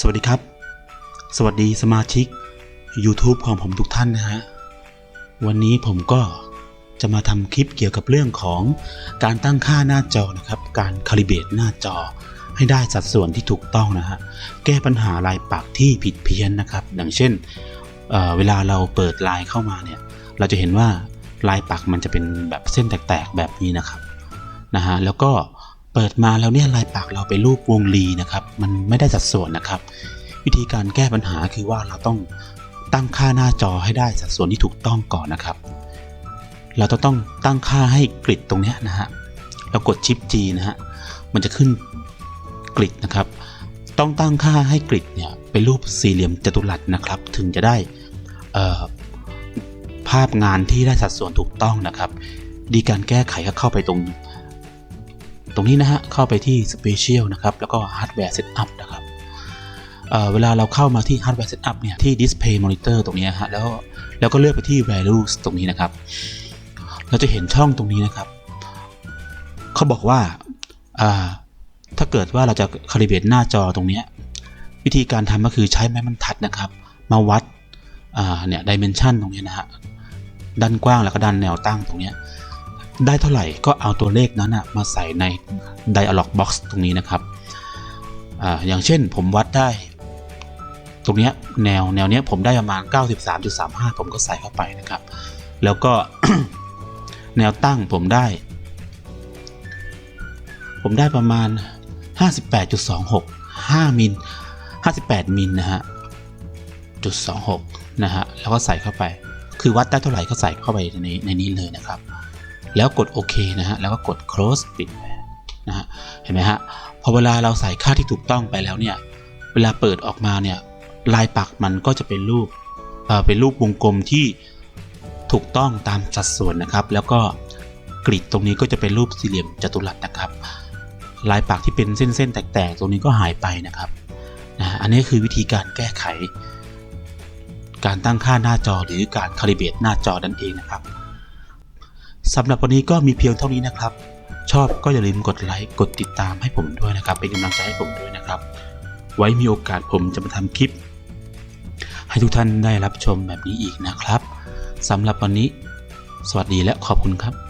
สวัสดีครับ สวัสดีสมาชิก YouTube ของผมทุกท่านนะฮะ วันนี้ผมก็จะมาทำคลิปเกี่ยวกับเรื่องของการตั้งค่าหน้าจอนะครับ การคาลิเบตหน้าจอ ให้ได้สัดส่วนที่ถูกต้องนะฮะ แก้ปัญหาลายปักที่ผิดเพี้ยนนะครับ อย่างเช่นเเวลาเราเปิดลายเข้ามาเนี่ย เราจะเห็นว่าลายปักมันจะเป็นแบบเส้นแตกๆแบบนี้นะครับ นะฮะ แล้วก็ เปิดมาแล้วเนี่ยลายปักเราไปรูปวงรีนะครับ มันไม่ได้สัดส่วนนะครับ วิธีการแก้ปัญหาคือว่าเราต้องตั้งค่าหน้าจอให้ได้สัดส่วนที่ถูกต้องก่อนนะครับ เราต้องต้องตั้งค่าให้กริดตรงนี้นะฮะเรากดชิป G นะฮะมันจะขึ้นกริดนะครับ ต้องตั้งค่าให้กริดเนี่ยเป็นรูปสี่เหลี่ยมจัตุรัสนะครับ ถึงจะได้ภาพงานที่ได้สัดส่วนถูกต้องนะครับ ดีการแก้ไขก็เข้าไปตรง ตรงนี้นะฮะเข้าไปที่ Special นะครับแล้วก็ Hardware Setup นะครับเเวลาเราเข้ามาที่ Hardware Setup เนี่ยที่ Display Monitor ตรงนี้ฮะแล้วแล้วก็เลือกไปที่ Values ตรงนี้นะครับ เราจะเห็นช่องตรงนี้นะครับเขาบอกว่าาถ้าเกิดว่าเราจะคาลิเบตหน้าจอตรงนี้ วิธีการทำก็คือใช้ไม้บรรทัดนะครับ มาวัดเนี่ยดิเมนชันตรงนี้นะฮะด้านกว้างแล้วก็ด้านแนวตั้งตรงนี้ ได้เท่าไหร่ก็เอาตัวเลขนั้นนะมาใส่ใน Dialog Box ตรงนี้นะครับออย่างเช่นผมวัดได้ ตรงนี้แนวแนวเนี้ยผมได้ประมาณ 93.35 ผมก็ใส่เข้าไปนะครับ แล้วก็แนวตั้งผมได้ ผมได้ประมาณ 58.26 5มิล58มิลนะฮะจุด26นะฮะแล้วก็ใส่เข้าไป คือวัดได้เท่าไหร่ก็ใส่เข้าไปในในนี้เลยนะครับ แล้วกดโอเคนะฮะแล้วก็กด close ปิดนะฮะเห็นไหมฮะพอเวลาเราใส่ค่าที่ถูกต้องไปแล้วเนี่ยเวลาเปิดออกมาเนี่ยลายปักมันก็จะเป็นรูปเเป็นรูปวงกลมที่ถูกต้องตามสัดส่วนนะครับ แล้วก็กริดตรงนี้ก็จะเป็นรูปสี่เหลี่ยมจัตุรัสนะครับ ลายปักที่เป็นเส้นๆแตกๆ ตรงนี้ก็หายไปนะครับนะฮะอันนี้คือวิธีการแก้ไข การตั้งค่าหน้าจอหรือการคาลิเบรตหน้าจอนั่นเองนะครับ สำหรับวันนี้ก็มีเพียงเท่านี้นะครับ ชอบก็อย่าลืมกดไลค์กดติดตามให้ผมด้วยนะครับ เป็นกำลังใจให้ผมด้วยนะครับ ไว้มีโอกาสผมจะมาทำคลิป ให้ทุกท่านได้รับชมแบบนี้อีกนะครับสำหรับวันนี้ สวัสดีและขอบคุณครับ